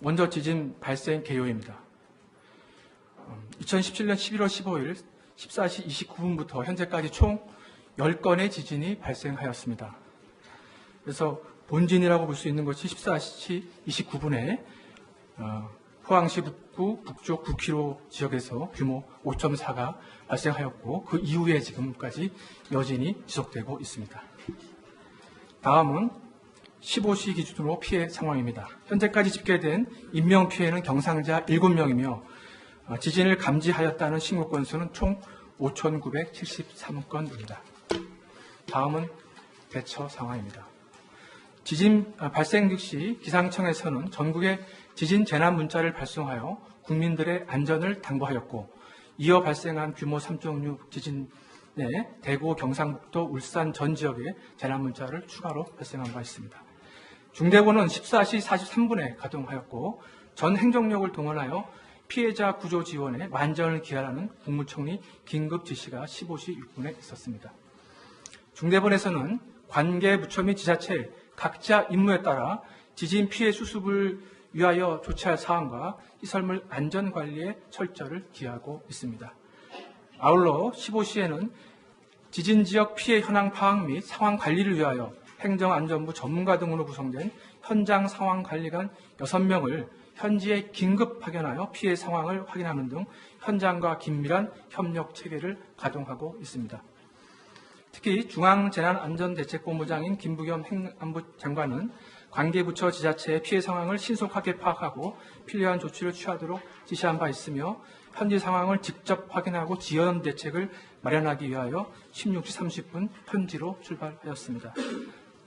먼저 지진 발생 개요입니다. 2017년 11월 15일 14시 29분부터 현재까지 총 10건의 지진이 발생하였습니다. 그래서 본진이라고 볼 수 있는 것이 14시 29분에 어, 포항시 북부 북쪽 9km 지역에서 규모 5.4가 발생하였고 그 이후에 지금까지 여진이 지속되고 있습니다. 다음은 15시 기준으로 피해 상황입니다. 현재까지 집계된 인명 피해는 경상자 7명이며 어, 지진을 감지하였다는 신고 건수는 총 5,973건입니다. 다음은 대처 상황입니다. 지진 아, 발생 즉시 기상청에서는 전국에 지진 재난 문자를 발송하여 국민들의 안전을 당부하였고 이어 발생한 규모 3.6 지진에 대구, 경상북도, 울산 전 지역에 재난 문자를 추가로 발생한 바 있습니다. 중대본은 14시 43분에 가동하였고 전 행정력을 동원하여 피해자 구조 지원에 만전을 기하라는 국무총리 긴급 지시가 15시 6분에 있었습니다. 중대본에서는 관계 부처 및 지자체 각자 임무에 따라 지진 피해 수습을 위하여 조치할 사항과 시설물 안전 관리에 철저를 기하고 있습니다. 아울러 15시에는 지진 지역 피해 현황 파악 및 상황 관리를 위하여 행정안전부 전문가 등으로 구성된 현장 상황 관리관 6명을 현지에 긴급 파견하여 피해 상황을 확인하는 등 현장과 긴밀한 협력 체계를 가동하고 있습니다. 특히 중앙재난안전대책본부장인 김부겸 행안부 장관은 관계부처 지자체의 피해 상황을 신속하게 파악하고 필요한 조치를 취하도록 지시한 바 있으며 현지 상황을 직접 확인하고 지연 대책을 마련하기 위하여 16시 30분 현지로 출발하였습니다.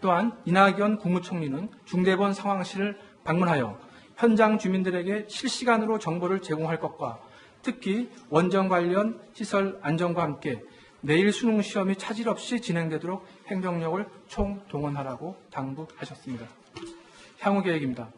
또한 이낙연 국무총리는 중대본 상황실을 방문하여 현장 주민들에게 실시간으로 정보를 제공할 것과 특히 원전 관련 시설 안전과 함께 내일 수능 시험이 차질 없이 진행되도록 행정력을 총동원하라고 당부하셨습니다. 향후 계획입니다.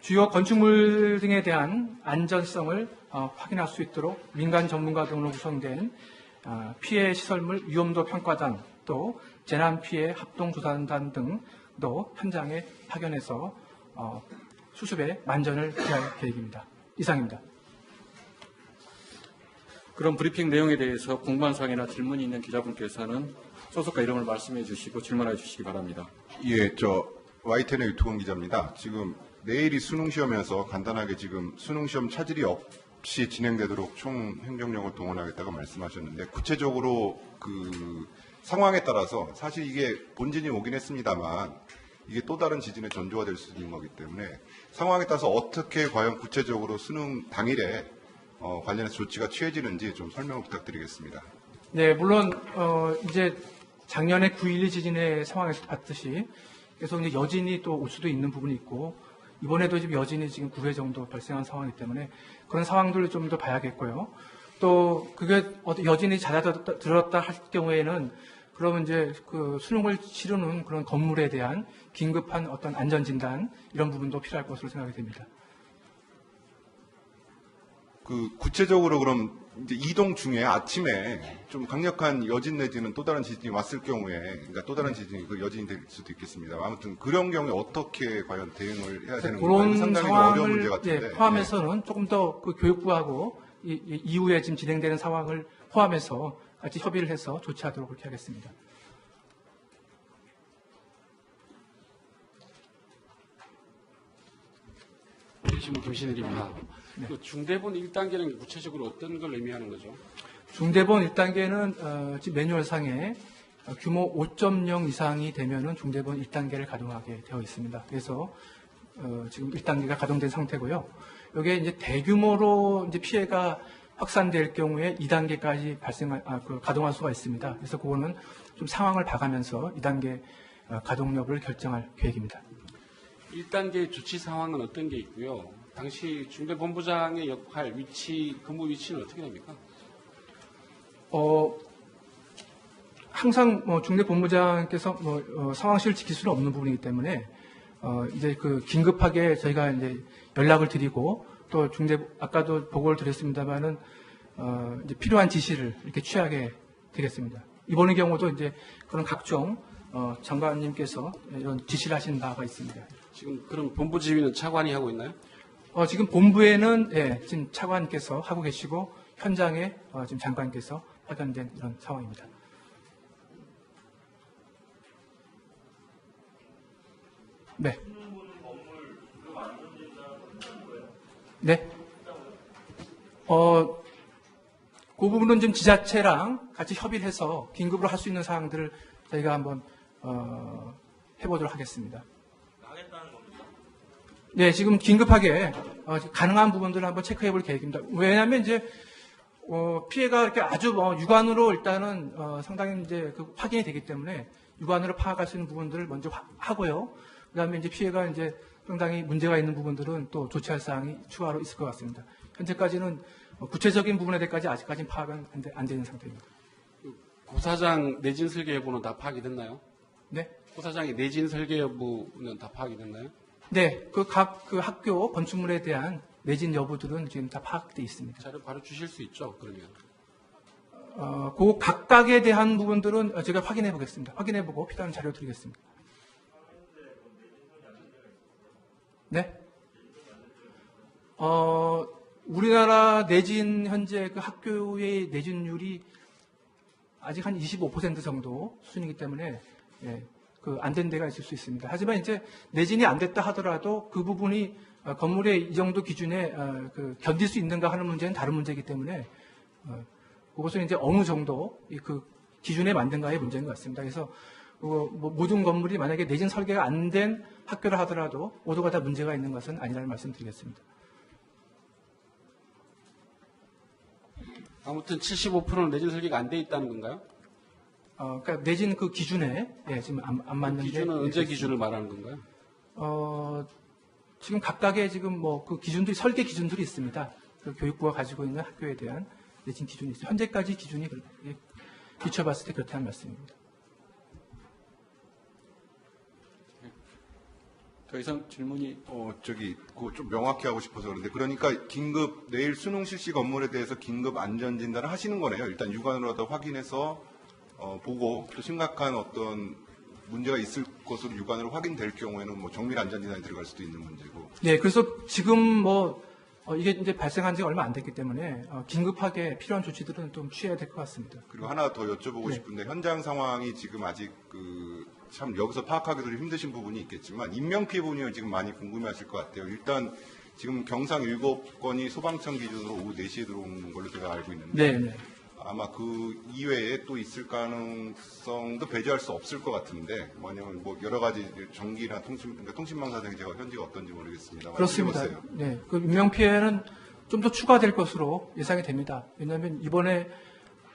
주요 건축물 등에 대한 안전성을 어, 확인할 수 있도록 민간 전문가 등으로 구성된 어, 피해 시설물 위험도 평가단 또 재난 피해 합동조사단 등도 현장에 파견해서 어, 수습에 만전을 기할 계획입니다. 이상입니다. 그런 브리핑 내용에 대해서 궁금한 사항이나 질문이 있는 기자분께서는 소속과 이름을 말씀해 주시고 질문해 주시기 바랍니다. 예, 저 YTN의 유튜브 기자입니다. 지금 내일이 수능 시험이어서 간단하게 지금 수능 시험 차질이 없이 진행되도록 총 행정력을 동원하겠다고 말씀하셨는데 구체적으로 그 상황에 따라서 사실 이게 본진이 오긴 했습니다만 이게 또 다른 지진의 전조가 될 수 있는 거기 때문에 상황에 따라서 어떻게 과연 구체적으로 수능 당일에 어, 관련해서 조치가 취해지는지 좀 설명을 부탁드리겠습니다. 네, 물론 어, 이제 작년에 9.12 지진의 상황에서 봤듯이 계속 이제 여진이 또 올 수도 있는 부분이 있고 이번에도 지금 여진이 지금 9회 정도 발생한 상황이기 때문에 그런 상황들을 좀 더 봐야겠고요. 또 그게 여진이 잦아들었다 들었다 할 경우에는 그러면 이제 그 수능을 치르는 그런 건물에 대한 긴급한 어떤 안전 진단 이런 부분도 필요할 것으로 생각이 됩니다. 그 구체적으로 그럼 이제 이동 중에 아침에 좀 강력한 여진 내지는 또 다른 지진이 왔을 경우에 그러니까 또 다른 지진이 그 여진이 될 수도 있겠습니다. 아무튼 그런 경우에 어떻게 과연 대응을 해야 되는 건가요? 그런 상당히 어려운 문제 같은데. 예, 포함해서는 조금 더 그 교육부하고 이, 이 이후에 지금 진행되는 상황을 포함해서 같이 협의를 해서 조치하도록 그렇게 하겠습니다. 신문 김신일입니다. 그 중대본 1단계는 구체적으로 어떤 걸 의미하는 거죠? 중대본 1단계는 어, 매뉴얼상에 어, 규모 5.0 이상이 되면은 중대본 1단계를 가동하게 되어 있습니다. 그래서 어, 지금 1단계가 가동된 상태고요. 이게 이제 대규모로 이제 피해가 확산될 경우에 2단계까지 발생 아, 그 가동할 수가 있습니다. 그래서 그거는 좀 상황을 봐가면서 2단계 어, 가동력을 결정할 계획입니다. 1단계 조치 상황은 어떤 게 있고요? 당시 중대본부장의 역할, 위치, 근무 위치는 어떻게 됩니까? 어, 항상 뭐 중대 본부장께서 뭐 어, 상황실을 지킬 수는 없는 부분이기 때문에 어, 이제 그 긴급하게 저희가 이제 연락을 드리고 또 중대 아까도 보고를 드렸습니다만은 어, 이제 필요한 지시를 이렇게 취하게 되겠습니다. 이번의 경우도 이제 그런 각종 어, 장관님께서 이런 지시를 하신 바가 있습니다. 지금 그럼 본부 지휘는 차관이 하고 있나요? 어, 지금 본부에는 예, 지금 차관께서 하고 계시고 현장에 어, 지금 장관께서 파견된 이런 상황입니다. 네. 네. 어, 그 부분은 좀 지자체랑 같이 협의를 해서 긴급으로 할 수 있는 사항들을 저희가 한번 어, 해보도록 하겠습니다. 네, 지금 긴급하게 어, 가능한 부분들을 한번 체크해 볼 계획입니다. 왜냐하면 이제 어, 피해가 이렇게 아주 뭐 육안으로 일단은 어, 상당히 이제 그 확인이 되기 때문에 육안으로 파악할 수 있는 부분들을 먼저 하- 하고요. 그다음에 이제 피해가 이제 상당히 문제가 있는 부분들은 또 조치할 사항이 추가로 있을 것 같습니다. 현재까지는 어, 구체적인 부분에 대해까지 아직까지는 파악은 안, 되, 되는 상태입니다. 고사장 내진 설계 여부는 다 파악이 됐나요? 네. 고사장의 내진 설계 여부는 다 파악이 됐나요? 네, 그각그 학교 건축물에 대한 내진 여부들은 지금 다 파악돼 있습니다. 자료 바로 주실 수 있죠, 그러면. 어, 그 각각에 대한 부분들은 어, 제가 확인해 보겠습니다. 확인해 보고 필요한 자료 드리겠습니다. 네. 어, 우리나라 내진 현재 그 학교의 내진율이 아직 한 25% 정도 수준이기 때문에 예, 그안 된 데가 있을 수 있습니다. 하지만 이제 내진이 안 됐다 하더라도 그 부분이 어, 건물의 이 정도 기준에 어, 그 견딜 수 있는가 하는 문제는 다른 문제이기 때문에 어, 그것은 이제 어느 정도 이그 기준에 만든가의 문제인 것 같습니다. 그래서 모든 건물이 만약에 내진 설계가 안 된 학교라 하더라도 모두가 다 문제가 있는 것은 아니라는 말씀 드리겠습니다. 아무튼 75%는 내진 설계가 안 돼 있다는 건가요? 어, 그러니까 내진 그 기준에 예, 지금 안, 안 맞는 게 기준은 예, 언제 있습니다. 기준을 말하는 건가요? 어, 지금 각각의 지금 뭐 그 기준들이 설계 기준들이 있습니다. 그 교육부가 가지고 있는 학교에 대한 내진 기준이 있어요. 현재까지 기준이 그렇- 예, 비춰봤을 때 그렇게 한 말씀입니다. 더 이상 질문이 어, 저기, 그거 좀 명확히 하고 싶어서 그런데, 그러니까 긴급, 내일 수능 실시 건물에 대해서 긴급 안전 진단을 하시는 거네요. 일단 육안으로도 확인해서, 어, 보고, 또 심각한 어떤 문제가 있을 것으로 육안으로 확인될 경우에는 뭐 정밀 안전 진단이 들어갈 수도 있는 문제고. 네, 그래서 지금 뭐 어, 이게 이제 발생한 지 얼마 안 됐기 때문에 어, 긴급하게 필요한 조치들은 좀 취해야 될 것 같습니다. 그리고 하나 더 여쭤보고 네. 싶은데, 현장 상황이 지금 아직 그, 참 여기서 파악하기도 좀 힘드신 부분이 있겠지만, 인명피해 부분이 지금 많이 궁금해 하실 것 같아요. 일단, 지금 경상 7건이 소방청 기준으로 오후 4시에 들어온 걸로 제가 알고 있는데, 네, 네. 아마 그 이외에 또 있을 가능성도 배제할 수 없을 것 같은데, 뭐냐면 뭐 여러 가지 전기나 통신, 그러니까 통신망사 등 제가 현지가 어떤지 모르겠습니다. 그렇습니다. 네, 그 인명 피해는 좀 더 추가될 것으로 예상이 됩니다. 왜냐하면 이번에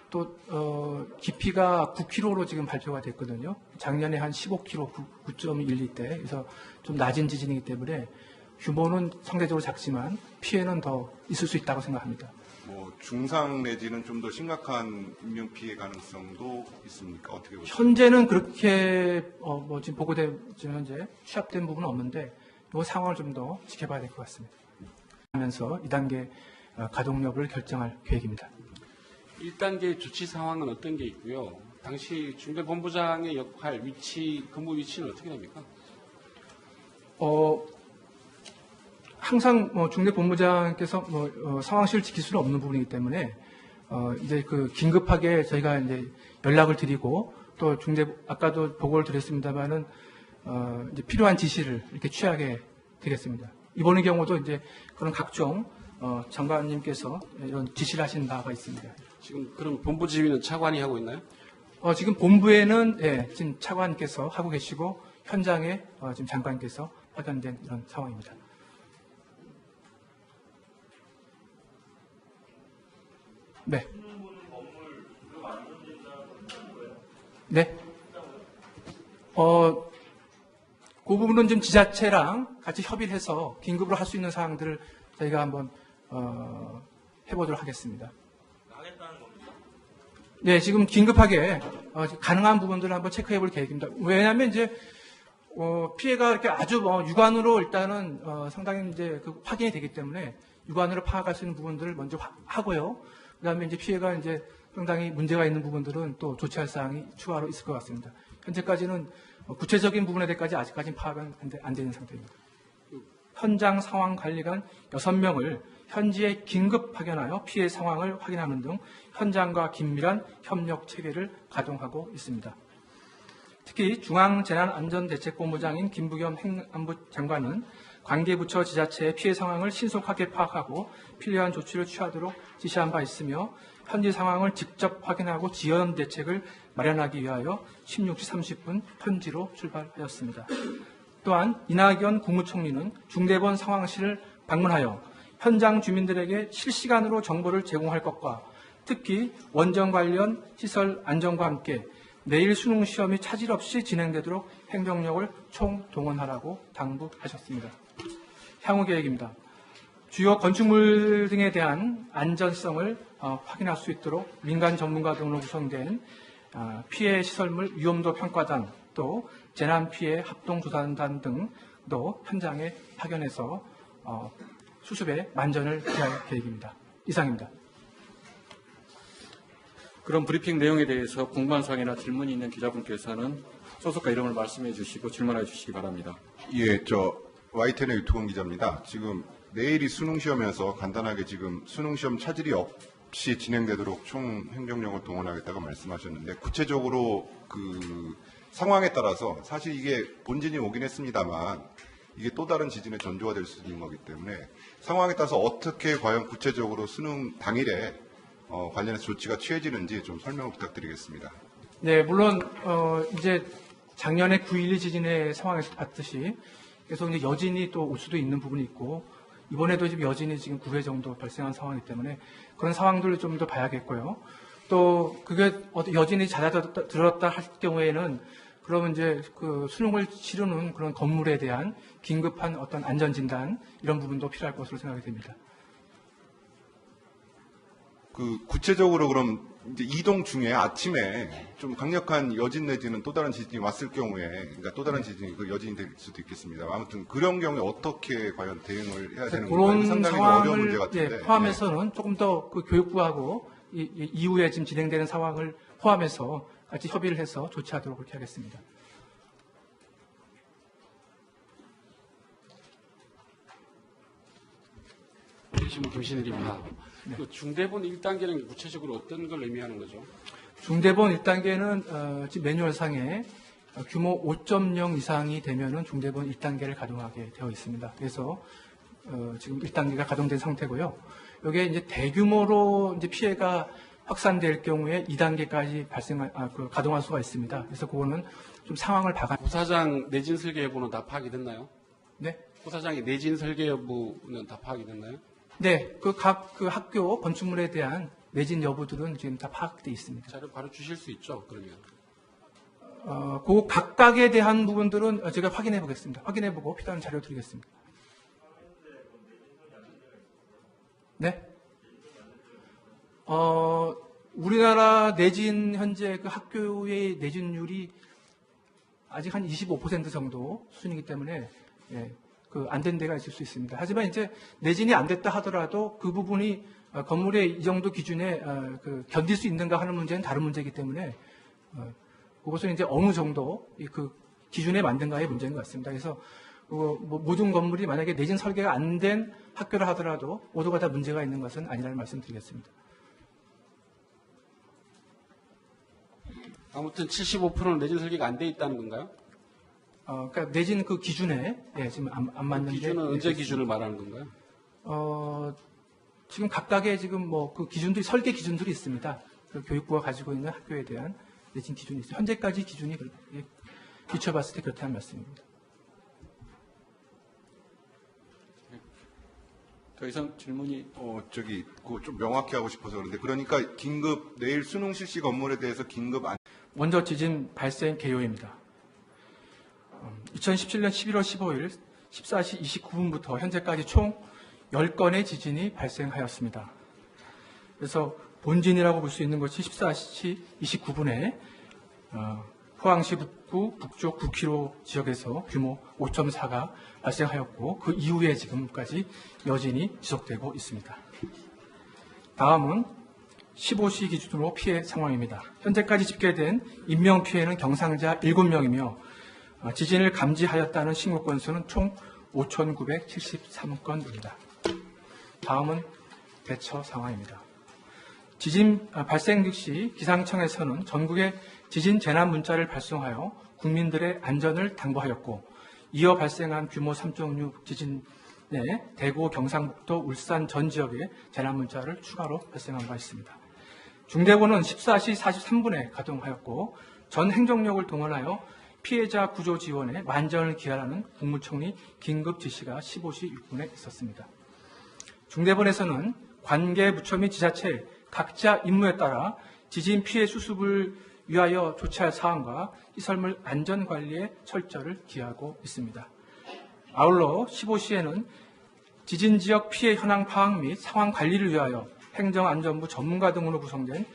또 어, 깊이가 9km로 지금 발표가 됐거든요. 작년에 한 15km, 9.12 대. 그래서 좀 낮은 지진이기 때문에 규모는 상대적으로 작지만 피해는 더 있을 수 있다고 생각합니다. 뭐 중상 내지는 좀 더 심각한 인명 피해 가능성도 있습니까? 어떻게 보세요? 현재는 그렇게 어, 뭐 지금 보고된 지금 현재 취합된 부분은 없는데 이 상황을 좀 더 지켜봐야 될 것 같습니다. 하면서 2단계 어, 가동 여부를 결정할 계획입니다. 1단계 조치 상황은 어떤 게 있고요? 당시 중대본부장의 역할, 위치, 근무 위치는 어떻게 됩니까? 어, 항상 뭐 중대 본부장께서 뭐 어, 상황실을 지킬 수는 없는 부분이기 때문에 어, 이제 그 긴급하게 저희가 이제 연락을 드리고 또 중대 아까도 보고를 드렸습니다만은 어, 이제 필요한 지시를 이렇게 취하게 되겠습니다. 이번의 경우도 이제 그런 각종 어, 장관님께서 이런 지시를 하신 바가 있습니다. 지금 그럼 본부 지휘는 차관이 하고 있나요? 어, 지금 본부에는 예, 지금 차관께서 하고 계시고 현장에 어, 지금 장관께서 파견된 이런 상황입니다. 네. 네. 어, 그 부분은 좀 지자체랑 같이 협의를 해서 긴급으로 할 수 있는 사항들을 저희가 한번 어, 해보도록 하겠습니다. 네, 지금 긴급하게 어, 가능한 부분들을 한번 체크해 볼 계획입니다. 왜냐하면 이제 어, 피해가 이렇게 아주 뭐 육안으로 일단은 어, 상당히 이제 그 확인이 되기 때문에 육안으로 파악할 수 있는 부분들을 먼저 하- 하고요. 그다음에 이제 피해가 이제 상당히 문제가 있는 부분들은 또 조치할 사항이 추가로 있을 것 같습니다. 현재까지는 어, 구체적인 부분에 대해까지 아직까지는 파악은 안, 되, 안 되는 상태입니다. 현장 상황 관리관 6명을 현지에 긴급 파견하여 피해 상황을 확인하는 등 현장과 긴밀한 협력 체계를 가동하고 있습니다. 특히 중앙재난안전대책본부장인 김부겸 행안부 장관은 관계부처 지자체의 피해 상황을 신속하게 파악하고 필요한 조치를 취하도록 지시한 바 있으며 현지 상황을 직접 확인하고 지연 대책을 마련하기 위하여 16시 30분 현지로 출발하였습니다. 또한 이낙연 국무총리는 중대본 상황실을 방문하여 현장 주민들에게 실시간으로 정보를 제공할 것과 특히 원전 관련 시설 안전과 함께 내일 수능 시험이 차질 없이 진행되도록 행정력을 총동원하라고 당부하셨습니다. 향후 계획입니다. 주요 건축물 등에 대한 안전성을 어, 확인할 수 있도록 민간 전문가 등으로 구성된 아, 피해 시설물 위험도 평가단 또 재난 피해 합동 조사단 등도 현장에 파견해서 어, 수습에 만전을 기할 계획입니다. 이상입니다. 그런 브리핑 내용에 대해서 궁금한사항이나 질문이 있는 기자분께서는 소속과 이름을 말씀해 주시고 질문해 주시기 바랍니다. 예, 저 YTN의 유튜브 기자입니다. 지금 내일이 수능 시험이어서 간단하게 지금 수능 시험 차질이 없이 진행되도록 총 행정력을 동원하겠다고 말씀하셨는데 구체적으로 그 상황에 따라서 사실 이게 본진이 오긴 했습니다만 이게 또 다른 지진의 전조가 될 수 있는 거기 때문에 상황에 따라서 어떻게 과연 구체적으로 수능 당일에 어, 관련해서 조치가 취해지는지 좀 설명을 부탁드리겠습니다. 네, 물론 어, 이제 작년에 9.12 지진의 상황에서 봤듯이 계속 이제 여진이 또 올 수도 있는 부분이 있고 이번에도 지금 여진이 지금 9회 정도 발생한 상황이기 때문에 그런 상황들을 좀 더 봐야겠고요. 또 그게 여진이 잦아들었다 할 경우에는 그러면 이제 그 수능을 치르는 그런 건물에 대한 긴급한 어떤 안전 진단 이런 부분도 필요할 것으로 생각이 됩니다. 그 구체적으로 그럼 이제 이동 중에 아침에 좀 강력한 여진 내지는 또 다른 지진이 왔을 경우에 그러니까 또 다른 지진이 그 여진이 될 수도 있겠습니다. 아무튼 그런 경우에 어떻게 과연 대응을 해야 되는 건가요? 그런 상당히 어려운 문제 상황을 같은데. 예, 포함해서는 조금 더 그 교육부하고 이, 이 이후에 지금 진행되는 상황을 포함해서 같이 협의를 해서 조치하도록 그렇게 하겠습니다. 신문 김신일입니다. 그 중대본 1단계는 구체적으로 어떤 걸 의미하는 거죠? 중대본 1단계는 어, 매뉴얼상에 어, 규모 5.0 이상이 되면은 중대본 1단계를 가동하게 되어 있습니다. 그래서 어, 지금 1단계가 가동된 상태고요. 이게 이제 대규모로 이제 피해가 확산될 경우에 2단계까지 발생 아, 그 가동할 수가 있습니다. 그래서 그거는 좀 상황을 봐가. 부사장 내진 설계 여부는 다 파악이 됐나요? 네. 부사장의 내진 설계 여부는 다 파악이 됐나요? 네, 그 각 그 학교 건축물에 대한 내진 여부들은 지금 다 파악돼 있습니다. 자료 바로 주실 수 있죠, 그러면. 어, 그 각각에 대한 부분들은 제가 확인해 보겠습니다. 확인해 보고 필요한 자료 드리겠습니다. 네? 어, 우리나라 내진 현재 그 학교의 내진율이 아직 한 25% 정도 수준이기 때문에 예, 그안 된 데가 있을 수 있습니다. 하지만 이제 내진이 안 됐다 하더라도 그 부분이 어, 건물의 이 정도 기준에 어, 그 견딜 수 있는가 하는 문제는 다른 문제이기 때문에 어, 그것은 이제 어느 정도 이그 기준에 만든가의 문제인 것 같습니다. 그래서 그뭐 모든 건물이 만약에 내진 설계가 안 된 학교라 하더라도 모두가 다 문제가 있는 것은 아니라는 말씀드리겠습니다. 아무튼 75%는 내진 설계가 안 돼 있다는 건가요? 어, 그러니까 내진 그 기준에 예, 지금 안, 안 맞는 게 기준은 예, 언제. 기준을 말하는 건가요? 어, 지금 각각의 지금 뭐 그 기준들이 설계 기준들이 있습니다. 그 교육부가 가지고 있는 학교에 대한 내진 기준이 있어요. 현재까지 기준이 그렇게 비춰봤을 때 그렇다는 말씀입니다. 더 이상 질문이 어, 저기 그거 좀 명확히 하고 싶어서 그런데 그러니까 긴급 내일 수능 실시 건물에 대해서 긴급 안 먼저 지진 발생 개요입니다. 2017년 11월 15일 14시 29분부터 현재까지 총 10건의 지진이 발생하였습니다. 그래서 본진이라고 볼 수 있는 것이 14시 29분에 어, 포항시 북부 북쪽 9km 지역에서 규모 5.4가 발생하였고 그 이후에 지금까지 여진이 지속되고 있습니다. 다음은 15시 기준으로 피해 상황입니다. 현재까지 집계된 인명 피해는 경상자 7명이며 어, 지진을 감지하였다는 신고 건수는 총 5,973건입니다. 다음은 대처 상황입니다. 지진 아, 발생 즉시 기상청에서는 전국에 지진 재난 문자를 발송하여 국민들의 안전을 당부하였고 이어 발생한 규모 3.6 지진에 대구, 경상북도, 울산 전 지역에 재난 문자를 추가로 발생한 바 있습니다. 중대본은 14시 43분에 가동하였고 전 행정력을 동원하여 피해자 구조 지원에 만전을 기하라는 국무총리 긴급 지시가 15시 6분에 있었습니다. 중대본에서는 관계 부처 및 지자체 각자 임무에 따라 지진 피해 수습을 위하여 조치할 사항과 시설물 안전 관리에 철저를 기하고 있습니다. 아울러 15시에는 지진 지역 피해 현황 파악 및 상황 관리를 위하여 행정안전부 전문가 등으로 구성된